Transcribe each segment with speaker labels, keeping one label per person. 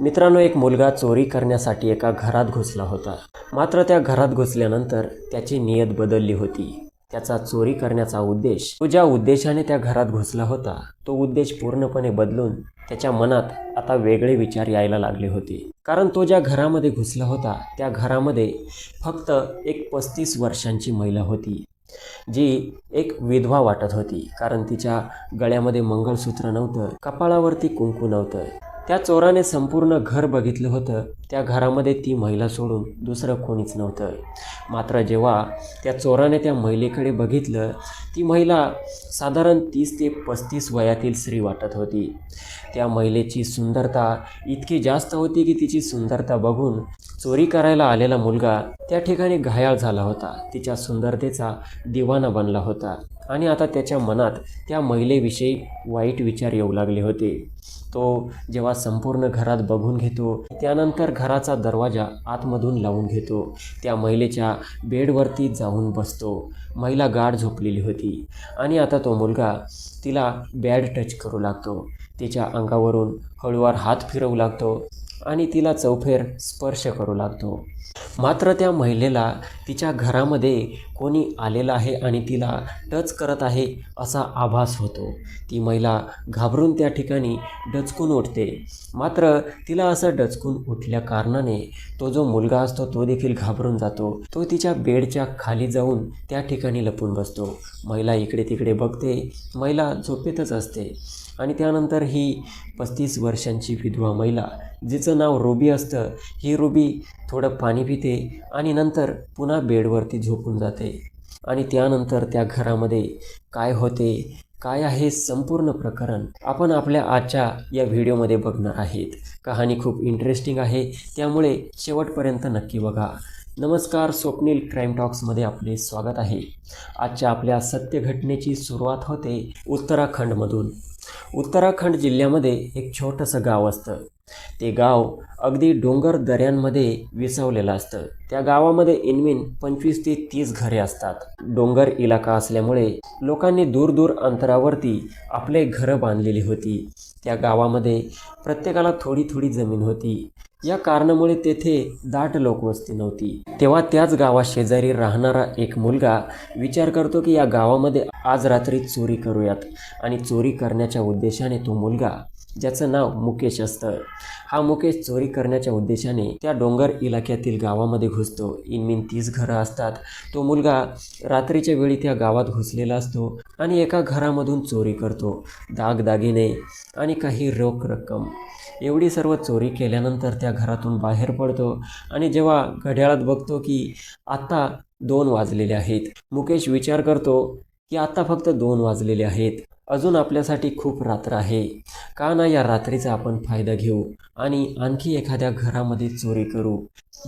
Speaker 1: मित्रांनो एक मुलगा चोरी करण्यासाठी एका घरात घुसला होता. मात्र त्या घरात घुसल्यानंतर त्याची नियत बदलली होती. त्याचा चोरी करण्याचा उद्देश तो ज्या उद्देशाने त्या घरात घुसला होता तो उद्देश पूर्णपणे बदलून त्याच्या मनात आता वेगळे विचार यायला लागले होते. कारण तो ज्या घरामध्ये घुसला होता त्या घरामध्ये फक्त एक पस्तीस वर्षांची महिला होती जी एक विधवा वाटत होती. कारण तिच्या गळ्यामध्ये मंगळसूत्र नव्हतं कपाळावरती कुंकू नव्हतं. त्या चोराने संपूर्ण घर बघितलं होतं. त्या घरामध्ये ती महिला सोडून दुसरं कोणीच नव्हतं. मात्र जेव्हा त्या चोराने त्या महिलेकडे बघितलं ती महिला साधारण तीस ते पस्तीस वयातील स्त्री वाटत होती. त्या महिलेची सुंदरता इतकी जास्त होती की तिची सुंदरता बघून चोरी करायला आलेला मुलगा त्या ठिकाणी घायाळ झाला होता. तिच्या सुंदरतेचा दिवाना बनला होता आणि आता त्याच्या मनात त्या महिलेविषयी वाईट विचार येऊ लागले होते. तो जेव्हा संपूर्ण घरात बघून घेतो त्यानंतर घराचा दरवाजा आतमधून लावून घेतो. त्या महिलेच्या बेडवरती जाऊन बसतो. महिला गाढ झोपलेली होती. आणि आता तो मुलगा तिला बॅड टच करू लागतो. तिच्या अंगावरून हळूवार हात फिरवू लागतो. आणि तिला चौफेर स्पर्श करू लागतो. मात्र त्या महिलेला तिच्या घरामध्ये कोणी आलेलं आहे आणि तिला टच करत आहे असा आभास होतो. ती महिला घाबरून त्या ठिकाणी डचकून उठते. मात्र तिला असं डचकून उठल्या कारणाने तो जो मुलगा असतो तो देखील घाबरून जातो. तो तिच्या बेडच्या खाली जाऊन त्या ठिकाणी लपून बसतो. महिला इकडे तिकडे बघते. महिला झोपेतच असते. आणि त्यानंतर ही पस्तीस वर्षांची विधवा महिला जिचं नाव रुबी असतं ही रुबी थोडं पाणी पिते आणि नंतर पुन्हा बेडवरती झोपून जाते. आणि त्यानंतर त्या घरामध्ये काय होते काय आहे संपूर्ण प्रकरण आपण आपल्या आजच्या या व्हिडिओमध्ये बघणार आहेत. कहाणी खूप इंटरेस्टिंग आहे त्यामुळे शेवटपर्यंत नक्की बघा. नमस्कार स्वप्नील क्राईम टॉक्समध्ये आपले स्वागत आहे. आजच्या आपल्या सत्य घटनेची सुरुवात होते उत्तराखंडमधून. उत्तराखंड जिल्ह्यामध्ये एक छोटंसं गाव असतं. ते गाव अगदी डोंगर दऱ्यांमध्ये विसवलेलं असतं. त्या गावामध्ये इनमिन पंचवीस ते तीस घरे असतात. डोंगर इलाका असल्यामुळे लोकांनी दूर दूर अंतरावरती आपले घरं बांधलेली होती. त्या गावामध्ये प्रत्येकाला थोडी थोडी जमीन होती. या कारणामुळे तेथे दाट लोकवस्ती नव्हती. तेव्हा त्याच गावा शेजारी राहणारा एक मुलगा विचार करतो की या गावामध्ये आज रात्री चोरी करूयात आणि चोरी करण्याच्या उद्देशाने तो मुलगा ज्याचं नाव मुकेश असतं हा मुकेश चोरी करण्याच्या उद्देशाने त्या डोंगर इलाक्यातील गावामध्ये घुसतो. इनमिन तीस घरं असतात. तो मुलगा रात्रीच्या वेळी त्या गावात घुसलेला असतो आणि एका घरामधून चोरी करतो दागदागिने आणि काही रोख रक्कम. एवढी सर्व चोरी केल्यानंतर त्या घरातून बाहेर पडतो आणि जेव्हा घड्याळात बघतो की आत्ता दोन वाजलेले आहेत. मुकेश विचार करतो की आत्ता फक्त दोन वाजलेले आहेत. अजून आपल्यासाठी खूप रात्र आहे. का ना या रात्रीचा आपण फायदा घेऊ? आणि आणखी एखाद्या घरामध्ये चोरी करू?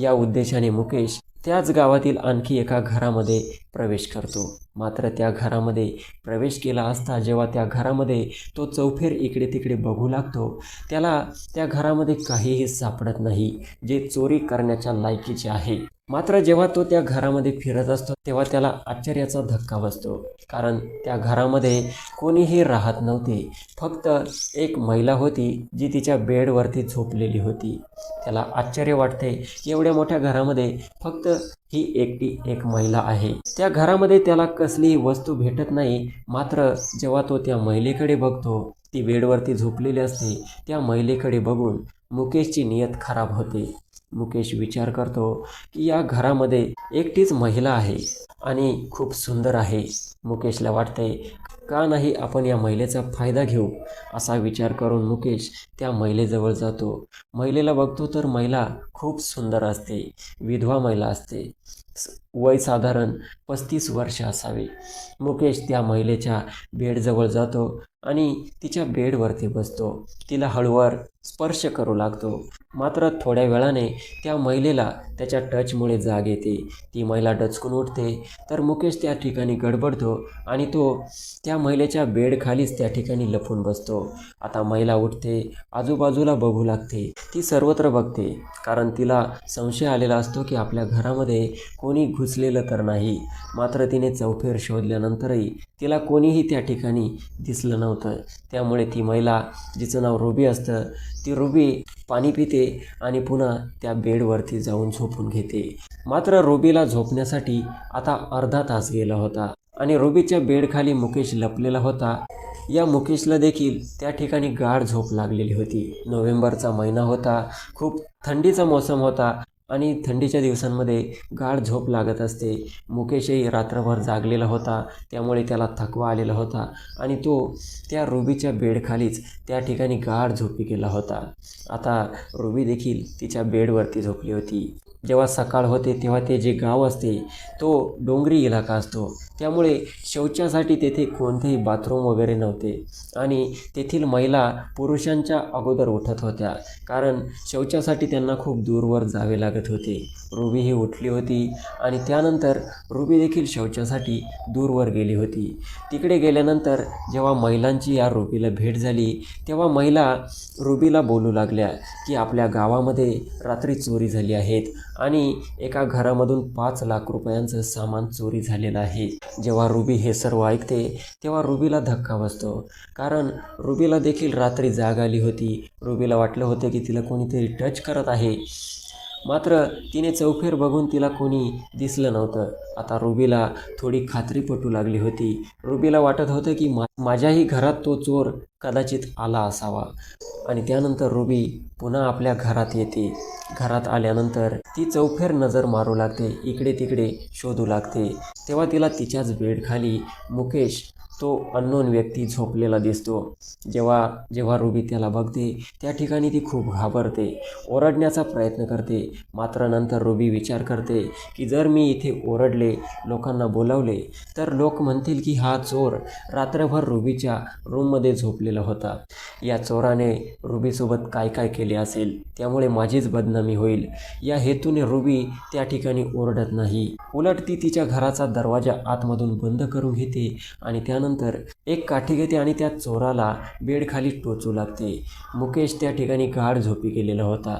Speaker 1: या उद्देशाने मुकेश त्याच गावातील आणखी एका घरामध्ये प्रवेश करतो. मात्र त्या घरामध्ये प्रवेश केला असता जेव्हा त्या घरामध्ये तो चौफेर इकडे तिकडे बघू लागतो त्याला त्या घरामध्ये काहीही सापडत नाही जे चोरी करण्याच्या लायकीचे आहे. मात्र जेव्हा तो त्या घरामध्ये फिरत असतो तेव्हा त्याला आश्चर्याचा धक्का बसतो. कारण त्या घरामध्ये कोणीही राहत नव्हते. फक्त एक महिला होती जी तिच्या बेडवरती झोपलेली होती. त्याला आश्चर्य वाटते एवढ्या मोठ्या घरामध्ये फक्त ही एकटी एक महिला आहे. त्या घरामध्ये त्याला कसलीही वस्तू भेटत नाही मात्र जेव्हा तो त्या महिलेकडे बघतो ती बेडवरती झोपलेली असते. त्या महिलेकडे बघून मुकेशची नियत खराब होते. मुकेश विचार करतो की या घरामध्ये एकटीच महिला आहे आणि खूप सुंदर आहे. मुकेशला वाटते का नाही आपण या महिलेचा फायदा घेऊ? असा विचार करून मुकेश त्या महिलेजवळ जातो. महिलेला बघतो तर महिला खूप सुंदर असते विधवा महिला असते. वय साधारण पस्तीस वर्ष असावे. मुकेश त्या महिलेच्या बेडजवळ जातो. आणि तिच्या बेडवरती बसतो. तिला हळूवार स्पर्श करू लागतो. मात्र थोड्या वेळाने त्या महिलेला त्याच्या टचमुळे जाग येते. ती महिला डचकून उठते. तर मुकेश त्या ठिकाणी गडबडतो आणि तो त्या महिलेच्या बेडखालीच त्या ठिकाणी लपून बसतो. आता महिला उठते. आजूबाजूला बघू लागते. ती सर्वत्र बघते. कारण तिला संशय आलेला असतो की आपल्या घरामध्ये कोणी घुसलेलं तर नाही. मात्र तिने चौफेर शोधल्यानंतरही तिला कोणीही त्या ठिकाणी दिसलं नव्हतं त्यामुळे ती महिला जिचं नाव रुबी असतं ती रुबी पाणी पिते आणि पुन्हा त्या बेडवरती जाऊन झोपून घेते. मात्र रुबीला झोपण्यासाठी आता अर्धा तास गेला होता आणि रुबीच्या बेडखाली मुकेश लपलेला होता. या मुकेशला देखील त्या ठिकाणी गाढ झोप लागलेली होती. नोव्हेंबरचा महिना होता खूप थंडीचा मोसम होता आणि थंडीच्या दिवसांमध्ये गाढ झोप लागत असते. मुकेशही रात्रभर जागलेला होता. त्यामुळे त्याला थकवा आलेला होता आणि तो त्या रुबीच्या बेडखालीच त्या ठिकाणी गाढ झोपी गेला होता. आता रुबी देखील तिच्या बेडवरती झोपली होती. जेव्हा सकाळ होते तेव्हा ते जे गाव असते तो डोंगरी इलाका असतो. त्यामुळे शौचासाठी तेथे कोणतेही बाथरूम वगैरे नव्हते. आणि तेथील महिला पुरुषांच्या अगोदर उठत होत्या कारण शौचासाठी त्यांना खूप दूरवर जावे लागत होते. रुबी ही उठली होती आणि त्यानंतर रुबी देखील शौचासाठी दूरवर गेली होती. तिकडे गेल्यानंतर जेव्हा महिलांची या रुबीला भेट झाली तेव्हा महिला रुबीला बोलू लागल्या की आपल्या गावामध्ये रात्री चोरी झाली आहेत आणि एका घरामधून पाच लाख रुपयांचं सामान चोरी झालेलं आहे. जेव्हा रुबी हे सर्व ऐकते तेव्हा रुबीला धक्का बसतो. कारण रुबीला देखील रात्री जाग आली होती. रुबीला वाटलं होतं की तिला कोणीतरी टच करत आहे. मात्र तिने चौफेर बघून तिला कोणी दिसलं नव्हतं. आता रुबीला थोडी खात्री पटू लागली होती. रुबीला वाटत होतं की मा माझ्याही घरात तो चोर कदाचित आला असावा. आणि त्यानंतर रुबी पुन्हा आपल्या घरात येते. घरात आल्यानंतर ती चौफेर नजर मारू लागते. इकडे तिकडे शोधू लागते. तेव्हा तिला तिच्याच बेडखाली मुकेश तो अननोन व्यक्ती झोपलेला दिसतो. जेव्हा जेव्हा रुबी त्याला बघते त्या ठिकाणी ती खूप घाबरते ओरडण्याचा प्रयत्न करते. मात्र नंतर रुबी विचार करते की जर मी इथे ओरडले लोकांना बोलावले तर लोक म्हणतील की हा चोर रात्रभर रुबीच्या रूममध्ये झोपलेला होता. या चोराने रुबीसोबत काय काय केले असेल त्यामुळे माझीच बदनामी होईल. या हेतूने रुबी त्या ठिकाणी ओरडत नाही. उलट ती तिच्या घराचा दरवाजा आतमधून बंद करून घेते आणि त्यानंतर एक काठी घेते आणि त्या चोराला बेडखाली टोचू लागते. मुकेश त्या ठिकाणी गाढ झोपी गेलेला होता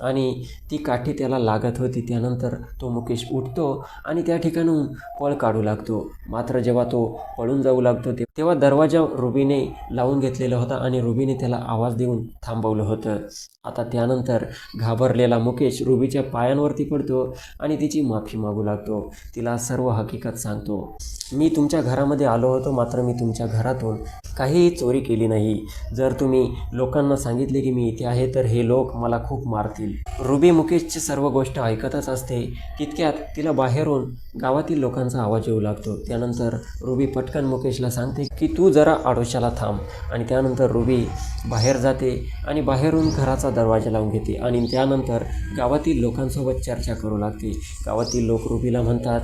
Speaker 1: आणि ती काठी त्याला लागत होती. त्यानंतर तो मुकेश उठतो आणि त्या ठिकाणून पळ काढू लागतो. मात्र जेव्हा तो पळून जाऊ लागतो तेव्हा दरवाजा रुबीने लावून घेतलेला होता आणि रुबीने त्याला आवाज देऊन थांबवलं होतं. आता त्यानंतर घाबरलेला मुकेश रुबीच्या पायांवरती पडतो आणि तिची माफी मागू लागतो. तिला सर्व हकीकत सांगतो. मी तुमच्या घरामध्ये आलो होतो मात्र मी तुमच्या घरातून काहीही चोरी केली नाही. जर तुम्ही लोकांना सांगितले की मी इथे आहे तर हे लोक मला खूप मारतील. रुबी मुकेशची सर्व गोष्ट ऐकतच असते. तितक्यात तिला बाहेरून गावातील लोकांचा आवाज येऊ लागतो. त्यानंतर रुबी पटकन मुकेशला सांगते की तू जरा आडोशाला थांब. आणि त्यानंतर रुबी बाहेर जाते आणि बाहेरून घराचा दरवाजा लावून घेते आणि त्यानंतर गावातील लोकांसोबत चर्चा करू लागते. गावातील लोक रुबीला म्हणतात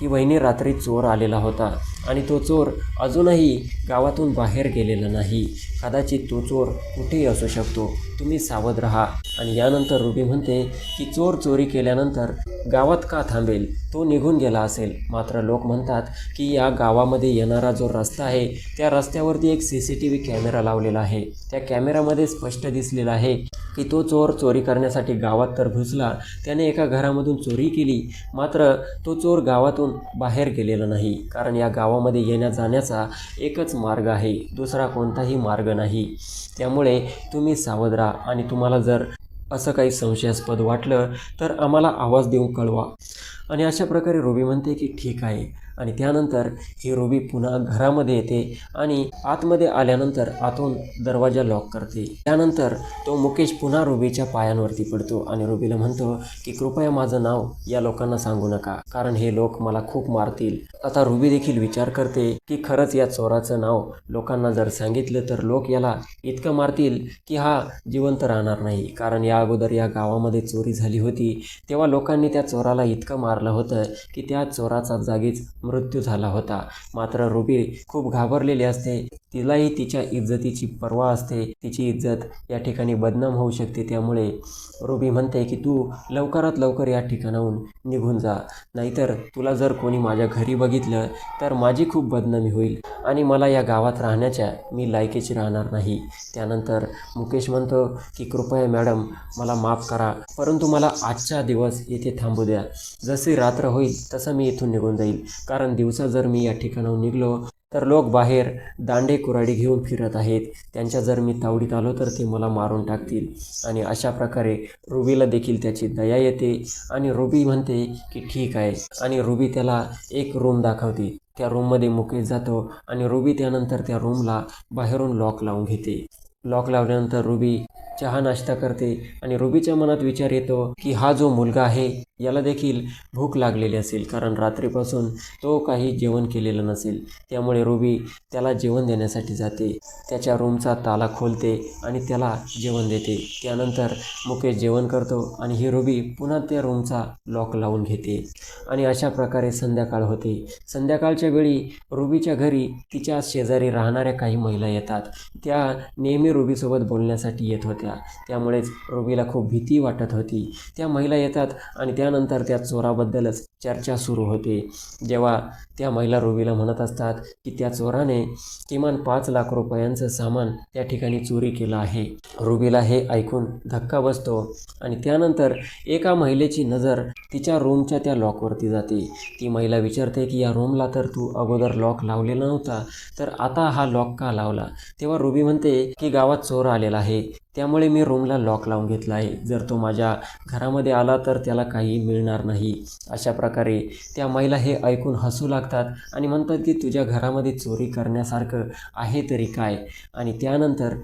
Speaker 1: की वहिनी रात्री चोर आलेला होता आणि तो चोर अजूनही गावातून बाहेर गेलेला नाही. कदाचित तो चोर कुठेही असू शकतो. तुम्ही सावध राहा. आणि यानंतर रुबी म्हणते की चोर चोरी केल्यानंतर गावात का थांबेल? तो निघून गेला असेल. मात्र लोक म्हणतात की या गावामध्ये येणारा जो रस्ता आहे त्या रस्त्यावरती एक C C T V camera लावलेला आहे. त्या कॅमेऱ्यामध्ये स्पष्ट दिसलेला आहे की तो चोर चोरी करण्यासाठी गावात तर घुसला त्याने एका घरामधून चोरी केली मात्र तो चोर गावातून बाहेर गेलेला नाही. कारण या गावामध्ये येण्या जाण्याचा एकच मार्ग आहे. दुसरा कोणताही मार्ग नाही. त्यामुळे तुम्ही सावध राहा आणि तुम्हाला जर असं काही संशयास्पद वाटलं तर आम्हाला आवाज देऊन कळवा. आणि अशा प्रकारे रुबी म्हणते की ठीक आहे. आणि त्यानंतर ही रुबी पुन्हा घरामध्ये येते आणि आतमध्ये आल्यानंतर आतून दरवाजा लॉक करते. त्यानंतर तो मुकेश पुन्हा रुबीच्या पायांवरती पडतो आणि रुबीला म्हणतो की कृपया माझं नाव या लोकांना सांगू नका कारण हे लोक मला खूप मारतील. आता रुबी देखील विचार करते की खरंच या चोराचं नाव लोकांना जर सांगितलं तर लोक याला इतकं मारतील की हा जिवंत राहणार नाही. कारण या अगोदर या गावामध्ये चोरी झाली होती तेव्हा लोकांनी त्या चोराला इतकं मारलं होतं की त्या चोराचा जागीच मृत्यू झाला होता. मात्र रुबी खूप घाबरलेली असते. तिलाही तिच्या इज्जतीची पर्वा असते. तिची इज्जत या ठिकाणी बदनाम होऊ शकते. त्यामुळे रुबी म्हणते की तू लवकरात लवकर या ठिकाणाहून निघून जा. नाहीतर तुला जर कोणी माझ्या घरी बघितलं तर माझी खूप बदनामी होईल आणि मला या गावात राहण्याच्या मी लायकीची राहणार नाही. त्यानंतर मुकेश म्हणतो की कृपया मॅडम मला माफ करा. परंतु मला आजचा दिवस येथे थांबू द्या. जशी रात्र होईल तसं मी इथून निघून जाईल. कारण दिवसा जर मी या ठिकाणाहून निघलो तर लोक बाहेर दांडे कुराडी घेऊन फिरत आहेत. त्यांच्या जर मी तावडीत आलो तर ते मला मारून टाकतील. आणि अशा प्रकारे रुबीला देखील त्याची दया येते आणि रुबी म्हणते की ठीक आहे. आणि रुबी त्याला एक रूम दाखवते. त्या रूममध्ये मुकेश जातो आणि रुबी त्यानंतर त्या रूमला बाहेरून लॉक लावून घेते. लॉक लावल्यानंतर रुबी चहा नाश्ता करते आणि रुबीच्या मनात विचार येतो की हा जो मुलगा आहे याला देखील भूक लागलेली असेल कारण रात्रीपासून तो काही जेवण केलेलं नसेल. त्यामुळे रुबी त्याला जेवण देण्यासाठी जाते. त्याच्या रूमचा ताला खोलते आणि त्याला जेवण देते. त्यानंतर मुकेश जेवण करतो आणि ही रुबी पुन्हा त्या रूमचा लॉक लावून घेते. आणि अशा प्रकारे संध्याकाळ होते. संध्याकाळच्या वेळी रुबीच्या घरी तिच्या शेजारी राहणाऱ्या काही महिला येतात. त्या नेहमी रुबीसोबत बोलण्यासाठी येत होत्या. त्यामुळेच रुबीला खूप भीती वाटत होती. त्या महिला येतात आणि त्या त्यानंतर त्या चोराबद्दलच चर्चा सुरू होते. जेव्हा त्या महिला रुबीला म्हणत असतात की त्या चोराने किमान पाच लाख रुपयांचं सामान त्या ठिकाणी चोरी केलं आहे. रुबीला हे ऐकून धक्का बसतो आणि त्यानंतर एका महिलेची नजर तिच्या रूमच्या त्या लॉकवरती जाते. ती महिला विचारते की या रूमला तर तू अगोदर लॉक लावलेला नव्हता तर आता हा लॉक का लावला? तेव्हा रुबी म्हणते की गावात चोर आलेला आहे त्यामुळे मी रूमला लॉक लावून घेतला आहे. जर तो माझ्या घरामध्ये आला तर त्याला काही मिळणार नाही. अशा प्रकारे त्या महिला हे ऐकून हसू लागतात आणि म्हणतात की तुझ्या घरामध्ये चोरी करण्यासारखं आहे तरी काय? आणि त्यानंतर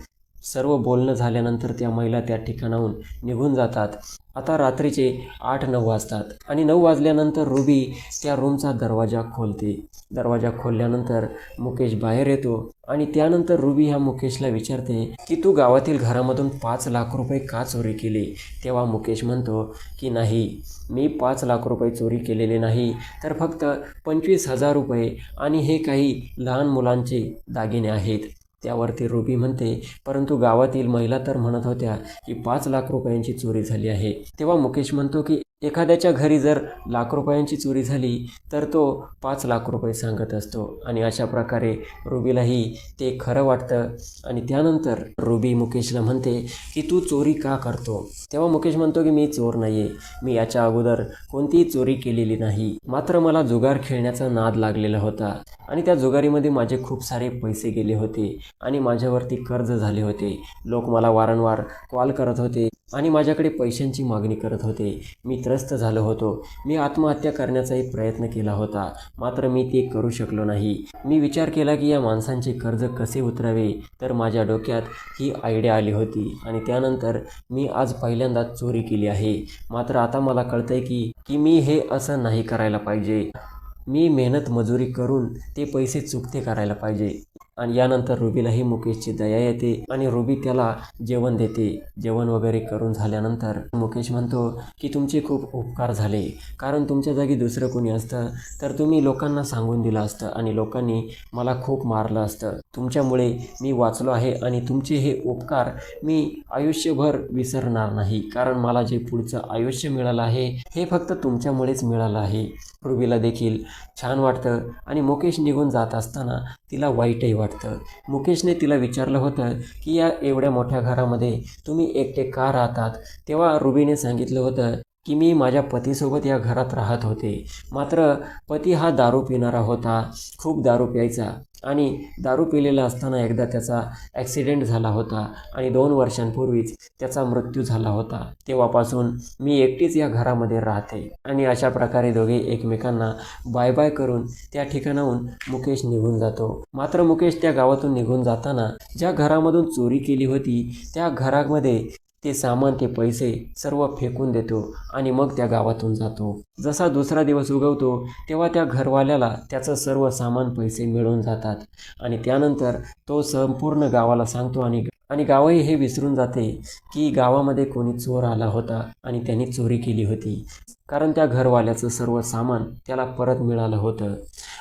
Speaker 1: सर्व बोलणं झाल्यानंतर त्या महिला त्या ठिकाणाहून निघून जातात. आता रात्रीचे आठ नऊ वाजतात आणि नऊ वाजल्यानंतर रुबी त्या रूमचा दरवाजा खोलते. दरवाजा खोलल्यानंतर मुकेश बाहेर येतो आणि त्यानंतर रुबी ह्या मुकेशला विचारते की तू गावातील घरामधून पाच लाख रुपये का चोरी केली? तेव्हा मुकेश म्हणतो की नाही मी पाच लाख रुपये चोरी केलेले नाही तर फक्त पंचवीस हजार रुपये आणि हे काही लहान मुलांचे दागिने आहेत. त्यावरती रुबी म्हणते परंतु गावातील महिला तर म्हणत होत्या की पाच लाख रुपयांची चोरी झाली आहे. तेव्हा मुकेश म्हणतो की एखाद्याच्या घरी जर लाख रुपयांची चोरी झाली तर तो पाच लाख रुपये सांगत असतो. आणि अशा प्रकारे रुबीलाही ते खरं वाटतं. आणि त्यानंतर रुबी मुकेशला म्हणते की तू चोरी का करतो? तेव्हा मुकेश म्हणतो की मी चोर नाही आहे मी याच्या अगोदर कोणतीही चोरी केलेली नाही. मात्र मला जुगार खेळण्याचा नाद लागलेला होता. आणि त्या जुगारीमध्ये माझे खूप सारे पैसे गेले होते. आणि माझ्यावरती कर्ज झाले होते. लोक मला वारंवार कॉल करत होते. आणि माझ्याकडे पैशांची मागणी करत होते. मी त्रस्त झालो होतो. मी आत्महत्या करण्याचाही प्रयत्न केला होता. मात्र मी ते करू शकलो नाही. मी विचार केला की या माणसांचे कर्ज कसे उतरावे? तर माझ्या डोक्यात ही आयडिया आली होती आणि त्यानंतर मी आज पहिल्यांदा चोरी केली आहे. मात्र आता मला कळतंय की की मी हे असं नाही करायला पाहिजे. मी मेहनत मजुरी करून ते पैसे चुकते करायला पाहिजे. आणि यानंतर रुबीलाही मुकेशची दया येते आणि रुबी त्याला जेवण देते. जेवण वगैरे करून झाल्यानंतर मुकेश म्हणतो की तुमचे खूप उपकार झाले. कारण तुमच्या जागी दुसरं कोणी असतं तर तुम्ही लोकांना सांगून दिलं असतं आणि लोकांनी मला खूप मारलं असतं. तुमच्यामुळे मी वाचलो आहे आणि तुमचे हे उपकार मी आयुष्यभर विसरणार नाही. कारण मला जे पुढचं आयुष्य मिळालं आहे हे फक्त तुमच्यामुळेच मिळालं आहे. रुबीला देखील छान वाटतं आणि मुकेश निघून जात असताना तिला वाईटही वाटतं. वाटतं. मुकेशने तिला विचारलं होतं की या एवढ्या मोठ्या घरामध्ये तुम्ही एकटे का राहतात? तेव्हा रुबीने सांगितलं होतं की मी माझ्या पतीसोबत या घरात राहत होते. मात्र पती हा दारू पिणारा होता. खूप दारू प्यायचा आणि दारू पिलेला असताना एकदा त्याचा ॲक्सिडेंट झाला होता आणि दोन वर्षांपूर्वीच त्याचा मृत्यू झाला होता. तेव्हापासून मी एकटीच या घरामध्ये राहते आणि अशा प्रकारे दोघे एकमेकांना बाय बाय करून त्या ठिकाणाहून मुकेश निघून जातो. मात्र मुकेश त्या गावातून निघून जाताना ज्या घरामधून चोरी केली होती त्या घरामध्ये ते सामान ते पैसे सर्व फेकून देतो आणि मग त्या गावातून जातो. जसा दुसरा दिवस उगवतो तेव्हा त्या घरवाल्याला त्याचं सर्व सामान पैसे मिळून जातात आणि त्यानंतर तो संपूर्ण गावाला सांगतो आणि आणि गावही हे विसरून जाते की गावामध्ये कोणी चोर आला होता आणि त्यांनी चोरी केली होती. कारण त्या घरवाल्याचं सर्व सामान त्याला परत मिळालं होतं.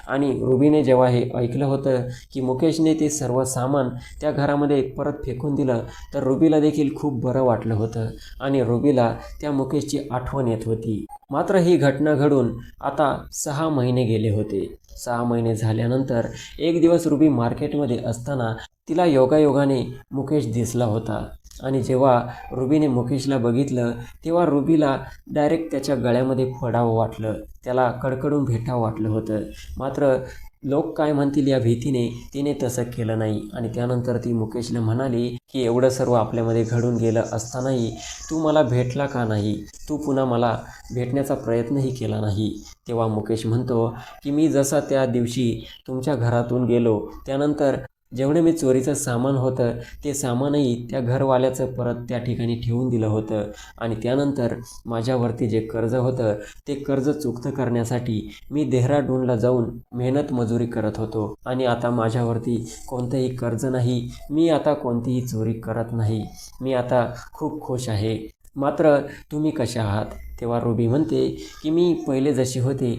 Speaker 1: आणि रुबीने जेव्हा हे ऐकलं होतं की मुकेशने ते सर्व सामान त्या घरामध्ये परत फेकून दिलं तर रुबीला देखील खूप बरं वाटलं होतं आणि रुबीला त्या मुकेशची आठवण येत होती. मात्र ही घटना घडून आता सहा महिने गेले होते. सहा महिने झाल्यानंतर एक दिवस रुबी मार्केटमध्ये असताना तिला योगायोगाने मुकेश दिसला होता. आणि जेव्हा रुबीने मुकेशला बघितलं तेव्हा रुबीला डायरेक्ट त्याच्या गळ्यामध्ये पडावं वाटलं. त्याला कडकडून भेटावं वाटलं होतं. मात्र लोक काय म्हणतील या भीतीने तिने तसं केलं नाही. आणि त्यानंतर ती मुकेशला म्हणाली की एवढं सर्व आपल्यामध्ये घडून गेलं असतानाही तू मला भेटला का नाही? तू पुन्हा मला भेटण्याचा प्रयत्नही केला नाही. तेव्हा मुकेश म्हणतो की मी जसा त्या दिवशी तुमच्या घरातून गेलो त्यानंतर जेवढे मी चोरीचं सामान होतं ते सामानही त्या घरवाल्याचं परत त्या ठिकाणी ठेवून दिलं होतं. आणि त्यानंतर माझ्यावरती जे कर्ज होतं ते कर्ज चुकतं करण्यासाठी मी देहराडूनला जाऊन मेहनत मजुरी करत होतो. आणि आता माझ्यावरती कोणतंही कर्ज नाही मी आता कोणतीही चोरी करत नाही. मी आता खूप खुश आहे. मात्र तुम्ही कशा आहात? तेव्हा रुबी म्हणते की मी पहिले जशी होते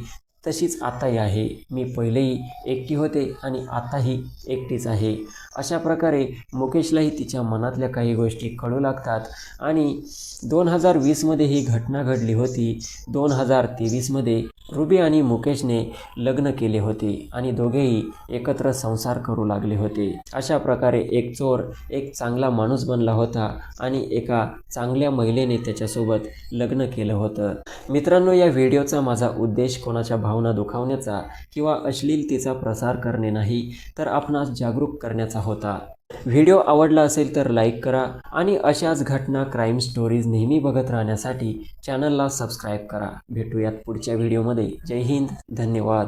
Speaker 1: तशीच आताही आहे. मी पहिलेही एकटी होते आणि आताही एकटीच आहे. अशा प्रकारे मुकेशलाही तिच्या मनातल्या काही गोष्टी कळू लागतात आणि दोन हजार वीसमध्ये ही घटना घडली होती. दोन हजार तेवीसमध्ये रुबी आणि मुकेशने लग्न केले होते आणि दोघेही एकत्र संसार करू लागले होते. अशा प्रकारे एक चोर एक चांगला माणूस बनला होता आणि एका चांगल्या महिलेने त्याच्यासोबत लग्न केलं होतं. मित्रांनो या व्हिडिओचा माझा उद्देश कोणाच्या भावना दुखावण्याचा किंवा अश्लीलतेचा प्रसार करणे नाही तर आपणास जागरूक करण्याचा होता. व्हिडिओ आवडला असेल तर लाईक करा आणि अशाच घटना क्राईम स्टोरीज नेहमी बघत राहण्यासाठी चॅनलला सबस्क्राईब करा. भेटूयात पुढच्या व्हिडिओमध्ये. जय हिंद. धन्यवाद.